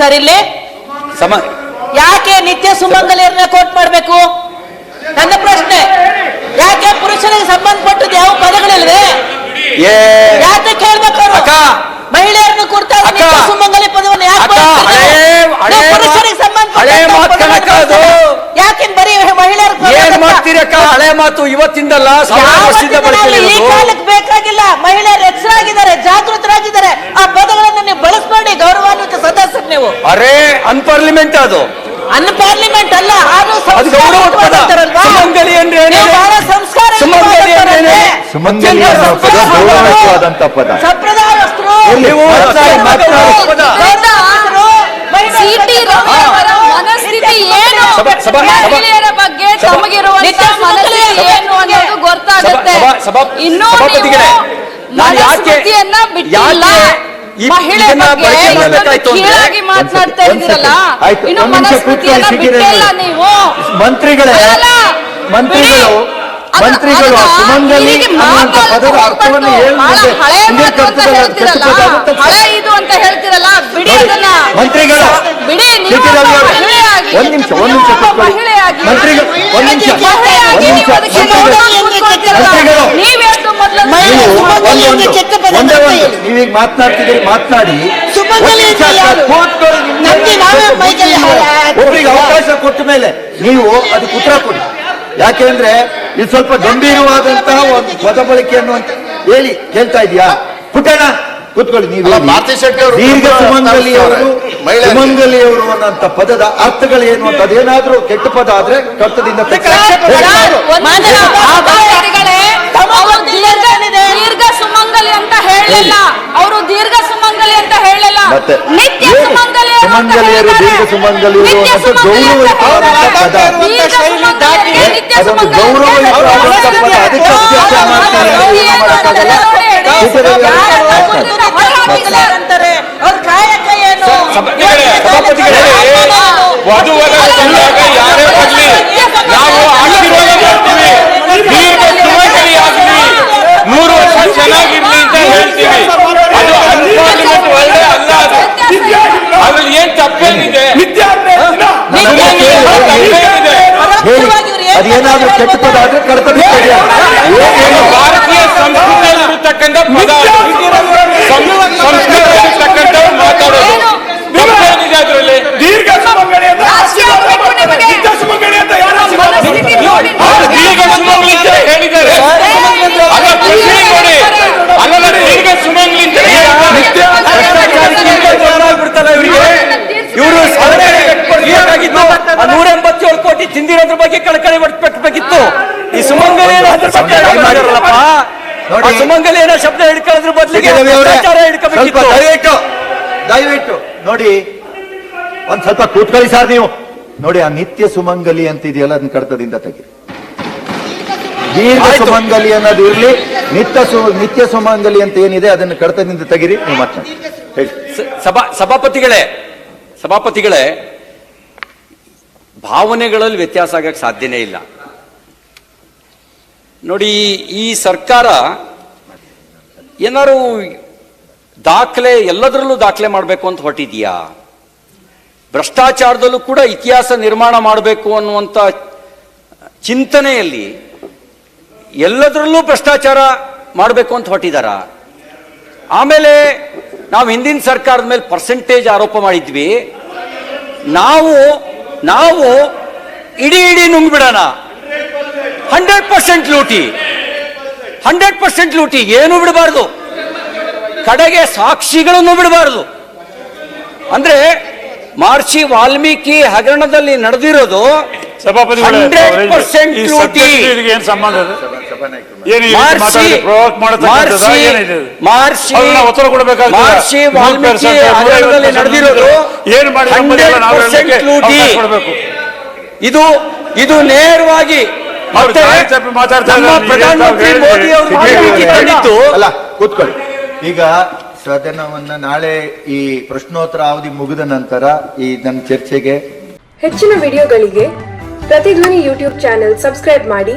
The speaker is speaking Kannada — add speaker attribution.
Speaker 1: ಸರ್ ಇಲ್ಲಿ?
Speaker 2: ಸಮ
Speaker 1: ಯಾಕೆ ನಿತ್ಯ ಸುಮಂಗಲಿಯರನ್ನ ಕೋಟ್ ಮಾಡಬೇಕು? ನನ್ನ ಪ್ರಶ್ನೆ ಯಾಕೆ ಪುರುಷರಿಗೆ ಸಂಬಂಧಪಟ್ಟದ್ದು ಯಾವ ಪದಗಳಿಲ್ವೇ? ಯಾಕೆ ಕೇಳ್ಬೇಕು. ಮಹಿಳೆಯರನ್ನು ನಿತ್ಯ ಸುಮಂಗಲಿ ಪದವನ್ನು ಯಾಕೆ ಪುರುಷರಿಗೆ ಸಂಬಂಧಪಟ್ಟ. ಯಾಕೆ ಬರೀ ಮಹಿಳೆಯರ
Speaker 2: ಏನ್ ಮಾಡ್ತೀರಿ ಅಕ್ಕ? ಹಳೆ ಮಾತು ಇವತ್ತಿಂದಲ್ಲ
Speaker 1: ಈ ಕಾಲಕ್ಕೆ ಬೇಕಾಗಿಲ್ಲ. ಮಹಿಳೆಯರು ಎಚ್ಚರಾಗಿದ್ದಾರೆ ಜಾಗೃತರಾಗಿದ್ದಾರೆ. ಆ ಪದಗಳನ್ನು ನೀವು ಬಳಸಬೇಡಿ ಗೌರವಾನ್ವಿತ ಸದಸ್ಯರು ನೀವು
Speaker 2: ಅರೆ ಅನ್ಪಾರ್ಲಿಮೆಂಟ್ ಅದು.
Speaker 1: ಅನ್ಪಾರ್ಲಿಮೆಂಟ್ ಅಲ್ಲ
Speaker 2: ಅದು ಪದ? ಸುಮಂಗಲಿ ಅಂದ್ರೆ ಏನಿದೆ?
Speaker 1: ನೀವು ಬಹಳ ಸಂಸ್ಕಾರ
Speaker 2: ಸುಮಂಗಲಿ ಅಂದ್ರೆ ಏನಿದೆ?
Speaker 3: ಸುಮಂಗಲಿ ಅನ್ನೋ ಪದ
Speaker 2: ಸಂಸ್ಕಾರ
Speaker 3: ಗೌರವಯುತವಾದಂತ ಪದ.
Speaker 1: ಸಂಪ್ರದಾಯಸ್ಥರು
Speaker 2: ನೀವು
Speaker 3: ಮಾತಾಡಿ, ಮಾತಾಡಿ.
Speaker 1: ಗೌರವಾನ್ವಿತರು, ಮಹಿಳೆಯರ
Speaker 4: ಸಿಟಿ
Speaker 1: ಬಗ್ಗೆ
Speaker 4: ರವಿಯವರ ಮನಸ್ಥಿತಿ ಏನು?
Speaker 2: ಸಭಾ- ಸಭಾ- ಸಭಾ-
Speaker 4: ಮಹಿಳೆಯರ ಬಗ್ಗೆ
Speaker 2: ಸಭಾ-
Speaker 4: ತಮಗಿರುವಂತ
Speaker 1: ನಿತ್ಯ
Speaker 4: ಮನಸ್ಥಿತಿ ಏನು ಅನ್ನೋದು ಗೊತ್ತಾಗುತ್ತೆ.
Speaker 2: ಸಭಾ- ಸಭಾ-
Speaker 4: ಇನ್ನೂ
Speaker 2: ಸಭಾಪತಿಗಳೇ,
Speaker 4: ನೀವು
Speaker 2: ನಾನು ಯಾಕೆ-
Speaker 4: ಮನಸ್ಥಿತಿಯನ್ನ ಬಿಟ್ಟಿಲ್ಲ.
Speaker 2: ಯಾಕೆ
Speaker 4: ಮಹಿಳೆ ಬಗ್ಗೆ ಮಾತನಾಡ್ತಾ ಇದ್ದೀರಲ್ಲ? ಇನ್ನು
Speaker 3: ಸಿಕ್ಕಿದೆ
Speaker 4: ಬಿಟ್ಟಿಲ್ಲ. ನೀವು.
Speaker 3: ಮಂತ್ರಿಗಳೇ ಮಂತ್ರಿಗಳು ಮಂತ್ರಿಗಳು ಸುಮಂಗಲಿ ಪದದ ಅರ್ಥವನ್ನು ಮಂತ್ರಿಗಳು ಒಂದ್ ನಿಮಿಷ ಒಂದ್ ನಿಮಿಷ ಮಂತ್ರಿಗಳು ಒಂದ್ ನಿಮಿಷ ಒಂದ್ ನಿಮಿಷ ಮಂತ್ರಿಗಳು. ನೀವೀಗ ಮಾತನಾಡ್ತಿದ್ದೀರಿ ಮಾತನಾಡಿ. ಒಬ್ರಿಗೆ ಅವಕಾಶ ಕೊಟ್ಟ ಮೇಲೆ ನೀವು ಅದಕ್ಕೆ ಉತ್ತರ ಕೊಡಿ. ಯಾಕೆಂದ್ರೆ ಇದು ಸ್ವಲ್ಪ ಗಂಭೀರವಾದಂತಹ ಒಂದು ಪದ ಬಳಕೆ ಅನ್ನುವಂತ ಹೇಳಿ ಕೇಳ್ತಾ ಇದೀಯಾ ಪುಟ್ಟಣ ಕೂತ್ಕೊಳ್ಳಿ ನೀವು. ದೀರ್ಘ ಸುಮಂಗಲಿ ಅವರು. ಸುಮಂಗಲಿ ಅವರು ಅನ್ನೋಂಥ ಪದದ ಅರ್ಥಗಳು ಏನು ಅಂತ ಅದೇನಾದ್ರೂ ಕೆಟ್ಟ ಪದ ಆದ್ರೆ ಕರ್ತದಿಂದ
Speaker 4: ಯಾರು? ಒಂದು
Speaker 1: ಮಾನ್ಯ
Speaker 4: ಸಭಾಪತಿಗಳೇ,
Speaker 1: ತಮ್ಮ
Speaker 4: ಅವರು
Speaker 1: ಒಂದು
Speaker 4: ದೀರ್ಘ
Speaker 1: ಏನಿದೆ?
Speaker 4: ದೀರ್ಘ ಸುಮಂಗಲಿ ಅಂತ ಹೇಳಲಿಲ್ಲ ಅವರು ದೀರ್ಘ ಸುಮಂಗಲಿ ಅಂತ ಹೇಳಲಿಲ್ಲ
Speaker 3: ಮತ್ತೆ
Speaker 4: ನಿತ್ಯ
Speaker 3: ಏನು?
Speaker 4: ಸುಮಂಗಲಿಯರು.
Speaker 3: ದೀರ್ಘ ಸುಮಂಗಲಿಯರು
Speaker 4: ಗೌರವ
Speaker 3: ಅನ್ನೋದು
Speaker 4: ಗೌರವ ಅಂತ
Speaker 3: ಗೌರವಯುತವಾದಂಥ
Speaker 4: ಹೇಳಿದ್ದಾರೆ.
Speaker 3: ಪದ.
Speaker 4: ದೀರ್ಘ ಸುಮಂಗಲಿಯರಿಗೆ
Speaker 3: ಅದೊಂದು ಗೌರವಯುತವಾದಂಥ ಪದ. ಅದಕ್ಕೆ ಅಭ್ಯಾಸ ಮಾಡ್ತಾರೆ.
Speaker 4: ಏನು
Speaker 3: ಮಾಡೋಕ್ಕಾಗಲ್ಲ.
Speaker 4: ನೋಡಿ,
Speaker 3: ಯಾರನ್ನ
Speaker 4: ಕೊಟ್ಟಿರೋ ಹೊರಹಾಕಿಲ್ಲ.
Speaker 1: ಅಂತಾರೆ ಅವ್ರ ಕಾಯಕ ಏನು
Speaker 2: ಸಭಾಪತಿಗಳೇ, ಸಭಾಪತಿಗಳೇ, ವಧುವರರ ಬಂದಾಗ ಯಾರೇ ಬರ್ಲಿ ನಾವು ಆಶೀರ್ವಾದ ಮಾಡ್ತೀವಿ ದೀರ್ಘ ಸುಮಂಗಲಿ ಆಗ್ಲಿ ನೂರು ವರ್ಷ ಚೆನ್ನಾಗಿರ್ಲಿ ಅಂತ ಹೇಳ್ತೀವಿ ಅದು ಅನ್ಪಾರ್ಲಿಮೆಂಟ್ ಒಳ್ಳೆ ಅಲ್ಲ ಅದು ಅದ್ರಲ್ಲಿ ಏನ್ ತಪ್ಪೇನಿದೆ ಸುಮಂಗಲಿ ಅನ್ನೋದು ತಪ್ಪೇನಿದೆ
Speaker 3: ಹೇಳಿ ಅದೇನಾದ್ರೂ ಕೆಟ್ಟ ಪದ ಆದ್ರೆ ಕರ್ತವ್ಯ
Speaker 2: ಇದು ಭಾರತೀಯ ಸಂಸ್ಕೃತಿಯಲ್ಲಿ ಇರತಕ್ಕಂಥ ಪದ ಅದು. ಸಂ- ಸಂಸ್ಕೃತಿಯಲ್ಲಿರ್ತಕ್ಕಂಥ ಮಾತಾಡೋದು ತಪ್ಪೇನಿದೆ ಅದರಲ್ಲಿ
Speaker 5: ದೀರ್ಘ ಸುಮಂಗಲಿ ಅಂತ
Speaker 4: ರಾಜಕೀಯ ಬೇಕು ನಿಮಗೆ.
Speaker 5: ನಿತ್ಯ ಸುಮಂಗಲಿ ಅಂತ ಯಾರು
Speaker 4: ಮನಸ್ಥಿತಿ ನೋಡಿ
Speaker 2: ಅವ್ರು ದೀರ್ಘ ಸುಮಂಗಲಿ ಅಂತ ಹೇಳಿದ್ದಾರೆ ಅಲ್ಲ ಪ್ರಶ್ನೆ ನೋಡಿ ಅಲ್ಲಲ್ಲ ದೀರ್ಘ ಸುಮಂಗಲಿ ಅಂತ ಇವರು ನೂರ ಎಂಬತ್ತೇಳು ಕೋಟಿ ತಿಂದಿರೋದ್ರ ಪಟ್ಟಬೇಕಿತ್ತು ಈ ಸುಮಂಗಲೇನ ಸುಮಂಗಲೇನ ಅದ್ರ ಬಗ್ಗೆ. ಆ ಶಬ್ದ ಹಿಡ್ಕೊಳ್ಳೋದ್ರ ಬದಲಿಗೆ
Speaker 3: ರವಿ ಅವರೇ,
Speaker 2: ಭ್ರಷ್ಟಾಚಾರ
Speaker 3: ಸ್ವಲ್ಪ
Speaker 2: ಹಿಡ್ಕೋಬೇಕಿತ್ತು
Speaker 3: ದಯವಿಟ್ಟು ದಯವಿಟ್ಟು ನೋಡಿ ಒಂದ್ ಸ್ವಲ್ಪ ಕೂತ್ಕೊಳ್ಳಿ ಸರ್ ನೀವು. ನೋಡಿ ಆ ನಿತ್ಯ ಸುಮಂಗಲಿ ಅಂತ ಇದೆಯಲ್ಲ ಅದನ್ನ ಕಡತದಿಂದ ತೆಗಿ. ದೀರ್ಘ
Speaker 2: ಆಯ್ತು.
Speaker 3: ಸುಮಂಗಲಿ ಅನ್ನೋದು ಇರ್ಲಿ. ನಿತ್ಯ ಸು ನಿತ್ಯ ಸುಮಂಗಲಿ ಅಂತ ಏನಿದೆ ಅದನ್ನ ಕಡತದಿಂದ ತೆಗಿರಿ ನೀವು ಮಾತನಾಡಿ ಹೇಳಿ.
Speaker 2: ಸ- ಸಭಾ ಸಭಾಪತಿಗಳೇ ಸಭಾಪತಿಗಳೇ ಭಾವನೆಗಳಲ್ಲಿ ವ್ಯತ್ಯಾಸ ಆಗಕ್ಕೆ ಸಾಧ್ಯನೇ ಇಲ್ಲ. ನೋಡಿ, ಈ ಸರ್ಕಾರ ಏನಾರು ದಾಖಲೆ ಎಲ್ಲದರಲ್ಲೂ ದಾಖಲೆ ಮಾಡಬೇಕು ಅಂತ ಹೊರಟಿದೆಯಾ? ಭ್ರಷ್ಟಾಚಾರದಲ್ಲೂ ಕೂಡ ಇತಿಹಾಸ ನಿರ್ಮಾಣ ಮಾಡಬೇಕು ಅನ್ನುವಂಥ ಚಿಂತನೆಯಲ್ಲಿ ಎಲ್ಲದರಲ್ಲೂ ಭ್ರಷ್ಟಾಚಾರ ಮಾಡಬೇಕು ಅಂತ ಹೊರಟಿದಾರ? ಆಮೇಲೆ ನಾವು ಹಿಂದಿನ ಸರ್ಕಾರದ ಮೇಲೆ ಪರ್ಸೆಂಟೇಜ್ ಆರೋಪ ಮಾಡಿದ್ವಿ. ನಾವು ನಾವು ಇಡೀ ಇಡೀ ನುಂಗ್ಬಿಡೋಣ. ಹಂಡ್ರೆಡ್ ಪರ್ಸೆಂಟ್ ಲೂಟಿ. ಹಂಡ್ರೆಡ್ ಪರ್ಸೆಂಟ್ ಲೂಟಿ. ಏನು ಬಿಡಬಾರ್ದು. ಕಡೆಗೆ ಸಾಕ್ಷಿಗಳನ್ನು ಬಿಡಬಾರ್ದು. ಅಂದ್ರೆ ಮಹರ್ಷಿ ವಾಲ್ಮೀಕಿ ಹಗರಣದಲ್ಲಿ ನಡೆದಿರೋದು 100%
Speaker 5: ಈ
Speaker 2: ಲೂಟಿ.
Speaker 5: ಸಂಬಂಧ ಇದು?
Speaker 2: ಮಹರ್ಷಿ
Speaker 5: ಅದನ್ನ ಉತ್ತರ ಕೊಡಬೇಕಾಗ್ತದೆ.
Speaker 2: ಮಹರ್ಷಿ
Speaker 5: ನೂರು
Speaker 2: ವಾಲ್ಮೀಕಿ
Speaker 5: percent,
Speaker 2: ಹಗರಣದಲ್ಲಿ
Speaker 5: ನೂರೈವತ್ತು
Speaker 2: ನಡೆದಿರೋದು
Speaker 5: ಏನು ಮಾಡಿದ್ರು ಎಂಬುದೆಲ್ಲ ನಾವು
Speaker 2: 100%
Speaker 5: ಹೇಳಲಿಕ್ಕೆ
Speaker 2: ಲೂಟಿ
Speaker 5: ಅವಕಾಶ ಕೊಡಬೇಕು.
Speaker 2: ಇದು ಇದು ನೇರವಾಗಿ
Speaker 3: ಕೂತ್ಕೊಳ್ಳಿ. ಈಗ ಸದನವನ್ನ ನಾಳೆ ಈ ಪ್ರಶ್ನೋತ್ತರ ಅವಧಿ ಮುಗಿದ ನಂತರ ಈ ನನ್ನ ಚರ್ಚೆಗೆ
Speaker 6: ಹೆಚ್ಚಿನ ವಿಡಿಯೋಗಳಿಗೆ ಪ್ರತಿಧ್ವನಿ ಯೂಟ್ಯೂಬ್ ಚಾನೆಲ್ ಸಬ್ಸ್ಕ್ರೈಬ್ ಮಾಡಿ.